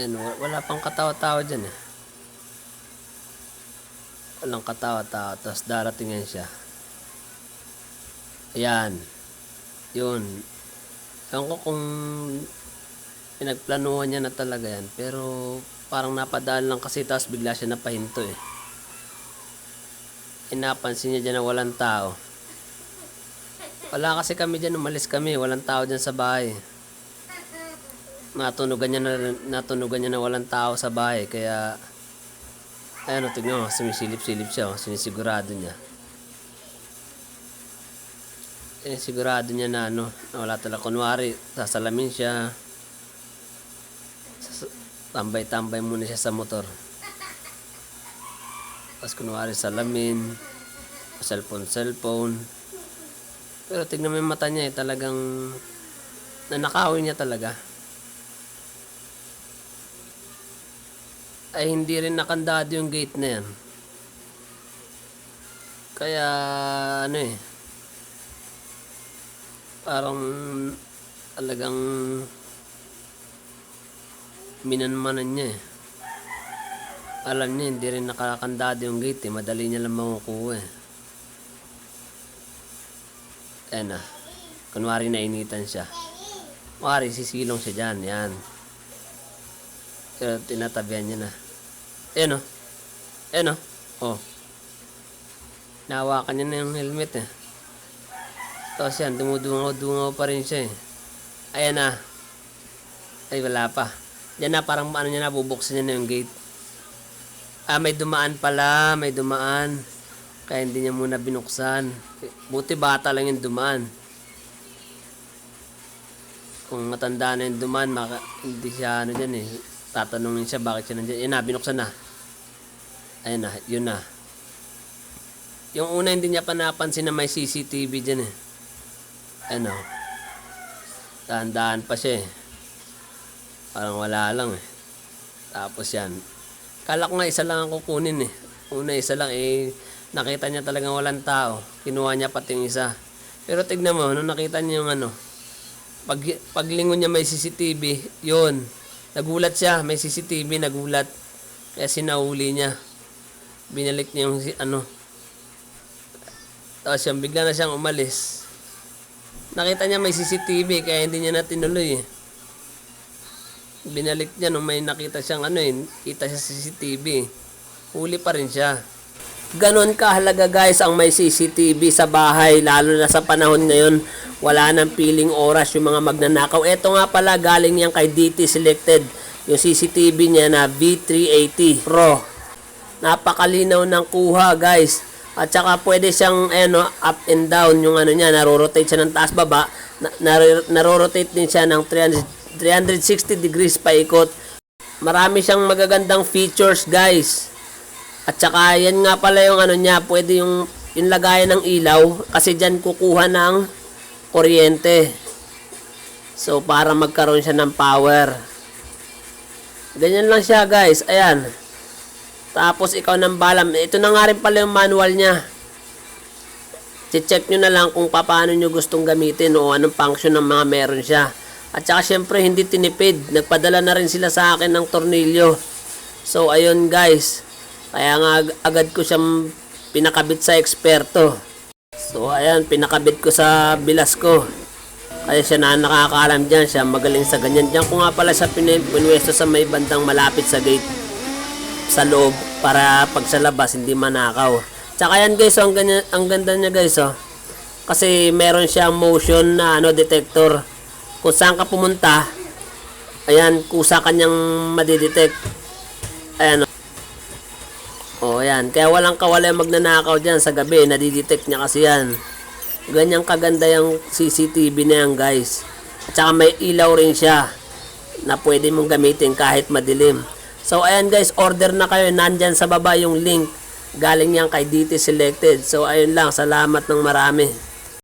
Yan, wa- wala pang katawa-tawa dyan eh. Walang katawa-tawa. Tapos darating yan siya. Ayan. Yun. Ewan ko kung pinagplanuhan niya na talaga yan. Pero parang napadaan lang kasi tapos bigla siya napahinto eh. Inapansin niya dyan na walang tao. Wala kasi kami dyan, umalis kami. Walang tao dyan sa bahay. Natunugan niya na, natunugan niya na walang tao sa bahay. Kaya, ayun, o, tignan mo, sumisilip-silip siya. Oh, sinisigurado niya. Sinisigurado niya na ano, na wala talaga. Kunwari, sasalamin siya. Tambay-tambay muna siya sa motor. Tapos kunwari salamin, cellphone, cellphone. Pero tignan mo yung mata niya eh, talagang nanakawin niya talaga. Ay hindi rin nakandado yung gate na yan. Kaya ano eh, parang talagang minanmanan niya eh. Alam niya, hindi rin nakakandado yung gate eh. Madali niya lang makukuha eh. Ayan na. Kunwari nainitan siya. Kunwari sisilong siya dyan. Yan. Pero tinatabihan niya na. Ayan o. Ayan o. Oh. Nahawakan niya na yung helmet eh. Tapos yan, dumudungaw-dungaw pa rin siya eh. Ayan na. Ay, wala pa. Yan na, parang ano niya na, bubuksan niya na yung gate. Ah, may dumaan pala, may dumaan. Kaya hindi niya muna binuksan. Buti bata lang yung dumaan. Kung matanda na yung dumaan, maka, hindi siya ano dyan eh. Tatanungin siya bakit siya nandiyan. Yan na, binuksan na. Ayun na, yun na. Yung una hindi niya pa napansin na may CCTV dyan eh. Ano. Dahan-dahan pa siya eh. Parang wala lang eh. Tapos yan. Kala ko nga isa lang ang kukunin eh. Una isa lang eh. Nakita niya talagang walang tao. Kinuha niya pati yung isa. Pero tignan mo, nung nakita niya yung ano, pag, paglingon niya may CCTV, yun. Nagulat siya, may CCTV, nagulat. Kaya sinauli niya. Binalik niya yung ano. Tapos yan, bigla na siyang umalis. Nakita niya may CCTV, kaya hindi niya na tinuloy eh binalik niya nung may nakita siyang ano eh, kita siya sa CCTV. Huli pa rin siya. Ganon kahalaga guys ang may CCTV sa bahay, lalo na sa panahon ngayon, wala nang piling oras yung mga magnanakaw. Ito nga pala galing yan kay DT Selected, yung CCTV niya na V380 Pro. Napakalinaw ng kuha guys. At saka pwede siyang ano, up and down yung ano niya, narorotate siya ng taas baba, na, nar- narorotate din siya ng 300 360 degrees paikot. Marami siyang magagandang features, guys. At saka yan nga pala yung ano niya, pwede yung yung lagayan ng ilaw kasi diyan kukuha ng kuryente. So para magkaroon siya ng power. Ganyan lang siya, guys. Ayan. Tapos ikaw nang balam. Ito na nga rin pala yung manual niya. check nyo na lang kung paano nyo gustong gamitin o anong function ng mga meron siya. At saka syempre hindi tinipid. Nagpadala na rin sila sa akin ng tornilyo. So ayun guys. Kaya nga ag- agad ko siyang pinakabit sa eksperto. So ayan, pinakabit ko sa bilas ko. Kaya siya na nakakaalam dyan. Siya magaling sa ganyan. Diyan ko nga pala pin- pinwesto sa may bandang malapit sa gate sa loob para pag sa labas hindi manakaw. Tsaka yan guys, oh, ang, ganyan, ang ganda niya guys oh. Kasi meron siyang motion na ano detector. Kung saan ka pumunta, ayan, kusa kanyang madidetect. Ayan oh. Oh, ayan. Kaya walang kawala magnanakaw dyan sa gabi. Nadidetect niya kasi yan. Ganyang kaganda yung CCTV na yan, guys. At saka may ilaw rin siya na pwede mong gamitin kahit madilim. So, ayan guys, order na kayo. Nandyan sa baba yung link. Galing yan kay DT Selected. So, ayun lang. Salamat ng marami.